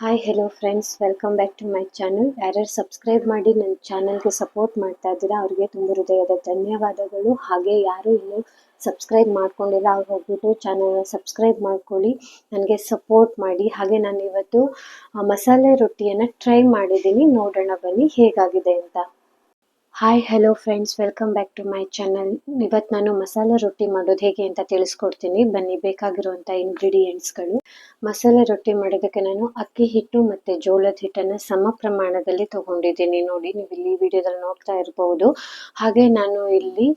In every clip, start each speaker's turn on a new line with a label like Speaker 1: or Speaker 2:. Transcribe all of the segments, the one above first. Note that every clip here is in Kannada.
Speaker 1: Hi hello friends welcome back to my channel ಯಾರ್ಯಾರು ಸಬ್ಸ್ಕ್ರೈಬ್ ಮಾಡಿ ನನ್ನ ಚಾನಲ್ಗೆ ಸಪೋರ್ಟ್ ಮಾಡ್ತಾ ಇದ್ದೀರಾ, ಅವ್ರಿಗೆ ತುಂಬ ಹೃದಯದ ಧನ್ಯವಾದಗಳು. ಹಾಗೆ ಯಾರು ಇನ್ನೂ ಸಬ್ಸ್ಕ್ರೈಬ್ ಮಾಡ್ಕೊಂಡಿಲ್ಲ, ಅವ್ರು ಹೋಗ್ಬಿಟ್ಟು ಚಾನಲ್ನ ಸಬ್ಸ್ಕ್ರೈಬ್ ಮಾಡ್ಕೊಳ್ಳಿ, ನನಗೆ ಸಪೋರ್ಟ್ ಮಾಡಿ. ಹಾಗೆ ನಾನು ಇವತ್ತು ಮಸಾಲೆ ರೊಟ್ಟಿಯನ್ನು ಟ್ರೈ ಮಾಡಿದ್ದೀನಿ. ನೋಡೋಣ ಬನ್ನಿ ಹೇಗಾಗಿದೆ ಅಂತ. Hi hello friends welcome back to my channel ಇವತ್ತು ನಾನು ಮಸಾಲೆ ರೊಟ್ಟಿ ಮಾಡೋದು ಹೇಗೆ ಅಂತ ತಿಳಿಸ್ಕೊಡ್ತೀನಿ. ಬನ್ನಿ, ಬೇಕಾಗಿರುವಂಥ ಇಂಗ್ರೀಡಿಯೆಂಟ್ಸ್ಗಳು ಮಸಾಲೆ ರೊಟ್ಟಿ ಮಾಡೋದಕ್ಕೆ ನಾನು ಅಕ್ಕಿ ಹಿಟ್ಟು ಮತ್ತು ಜೋಳದ ಹಿಟ್ಟನ್ನು ಸಮ ಪ್ರಮಾಣದಲ್ಲಿ ತೊಗೊಂಡಿದ್ದೀನಿ. ನೋಡಿ, ನೀವು ಇಲ್ಲಿ ವಿಡಿಯೋದಲ್ಲಿ ನೋಡ್ತಾ ಇರ್ಬೋದು. ಹಾಗೆ ನಾನು ಇಲ್ಲಿ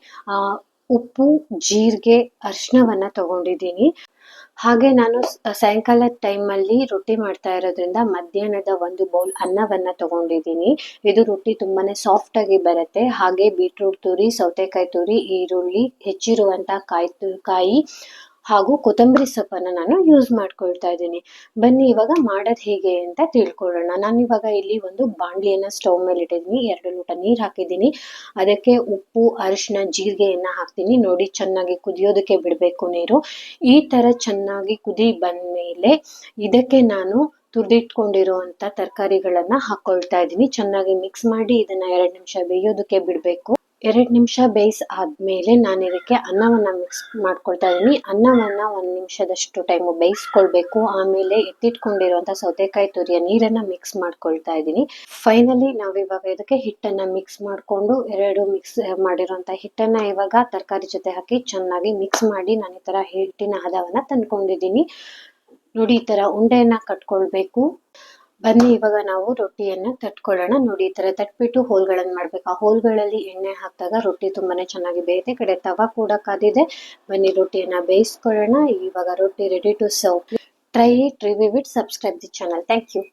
Speaker 1: ಉಪ್ಪು, ಜೀರಿಗೆ ಅರಿಶಿನವನ್ನು ತಗೊಂಡಿದ್ದೀನಿ. ಹಾಗೆ ನಾನು ಸಾಯಂಕಾಲ ಸಾಯಂಕಾಲದ ಟೈಮಲ್ಲಿ ರೊಟ್ಟಿ ಮಾಡ್ತಾ ಇರೋದ್ರಿಂದ ಮಧ್ಯಾಹ್ನದ ಒಂದು ಬೌಲ್ ಅನ್ನವನ್ನ ತಗೊಂಡಿದ್ದೀನಿ. ಇದು ರೊಟ್ಟಿ ತುಂಬಾನೇ ಸಾಫ್ಟ್ ಆಗಿ ಬರುತ್ತೆ. ಹಾಗೆ ಬೀಟ್ರೂಟ್ ತುರಿ, ಸೌತೆಕಾಯಿ ತುರಿ, ಈರುಳ್ಳಿ ಹೆಚ್ಚಿರುವಂತ ಕಾಯಿ ಕಾಯಿ ಹಾಗೂ ಕೊತ್ತಂಬರಿ ಸೊಪ್ಪನ್ನು ನಾನು ಯೂಸ್ ಮಾಡ್ಕೊಳ್ತಾ ಇದ್ದೀನಿ. ಬನ್ನಿ, ಇವಾಗ ಮಾಡೋದು ಹೇಗೆ ಅಂತ ತಿಳ್ಕೊಳ್ಳೋಣ. ನಾನು ಇವಾಗ ಇಲ್ಲಿ ಒಂದು ಬಾಣಲಿಯನ್ನ ಸ್ಟವ್ ಮೇಲೆ ಇಟ್ಟಿದ್ದೀನಿ. ಎರಡು ಲೋಟ ನೀರು ಹಾಕಿದ್ದೀನಿ. ಅದಕ್ಕೆ ಉಪ್ಪು ಅರಿಶಿನ ಜೀರಿಗೆಯನ್ನ ಹಾಕ್ತೀನಿ. ನೋಡಿ, ಚೆನ್ನಾಗಿ ಕುದಿಯೋದಕ್ಕೆ ಬಿಡಬೇಕು ನೀರು. ಈ ಥರ ಚೆನ್ನಾಗಿ ಕುದಿ ಬಂದ್ಮೇಲೆ ಇದಕ್ಕೆ ನಾನು ತುರಿದಿಟ್ಕೊಂಡಿರುವಂಥ ತರಕಾರಿಗಳನ್ನ ಹಾಕ್ಕೊಳ್ತಾ ಇದ್ದೀನಿ. ಚೆನ್ನಾಗಿ ಮಿಕ್ಸ್ ಮಾಡಿ ಇದನ್ನ ಎರಡು ನಿಮಿಷ ಬೇಯೋದಕ್ಕೆ ಬಿಡಬೇಕು. ಎರಡು ನಿಮಿಷ ಬೇಯಿಸ್ ಆದಮೇಲೆ ನಾನು ಇದಕ್ಕೆ ಅನ್ನವನ್ನು ಮಿಕ್ಸ್ ಮಾಡ್ಕೊಳ್ತಾ ಇದ್ದೀನಿ ಅನ್ನವನ್ನು ಒಂದು ನಿಮಿಷದಷ್ಟು ಟೈಮು ಬೇಯಿಸ್ಕೊಳ್ಬೇಕು. ಆಮೇಲೆ ಎತ್ತಿಟ್ಕೊಂಡಿರುವಂಥ ಸೌತೆಕಾಯಿ ತುರಿಯ ನೀರನ್ನ ಮಿಕ್ಸ್ ಮಾಡ್ಕೊಳ್ತಾ ಇದ್ದೀನಿ ಫೈನಲಿ ನಾವು ಇವಾಗ ಇದಕ್ಕೆ ಹಿಟ್ಟನ್ನ ಮಿಕ್ಸ್ ಮಾಡ್ಕೊಂಡು ಎರಡು ಮಿಕ್ಸ್ ಮಾಡಿರುವಂತ ಹಿಟ್ಟನ್ನ ಇವಾಗ ತರಕಾರಿ ಜೊತೆ ಹಾಕಿ ಚೆನ್ನಾಗಿ ಮಿಕ್ಸ್ ಮಾಡಿ ನಾನು ಈ ಥರ ಹಿಟ್ಟಿನ ಹದವನ್ನು ತಂದ್ಕೊಂಡಿದ್ದೀನಿ ನೋಡಿ ಈ ಥರ ಉಂಡೆಯನ್ನ ಕಟ್ಕೊಳ್ಬೇಕು. ಬನ್ನಿ, ಇವಾಗ ನಾವು ರೊಟ್ಟಿಯನ್ನ ತಟ್ಕೊಳ್ಳೋಣ. ನೋಡಿ, ಈ ತರ ತಟ್ಬಿಟ್ಟು ಹೋಲ್ಗಳನ್ನ ಮಾಡ್ಬೇಕು. ಆ ಹೋಲ್ಗಳಲ್ಲಿ ಎಣ್ಣೆ ಹಾಕಿದಾಗ ರೊಟ್ಟಿ ತುಂಬಾನೇ ಚೆನ್ನಾಗಿ ಬೇಯುತ್ತೆ. ಕಡೆ ತವ ಕೂಡ ಕಾದಿದೆ. ಬನ್ನಿ, ರೊಟ್ಟಿಯನ್ನ ಬೇಯಿಸ್ಕೊಳ್ಳೋಣ. ಇವಾಗ ರೊಟ್ಟಿ ready to serve try it review it subscribe the channel thank you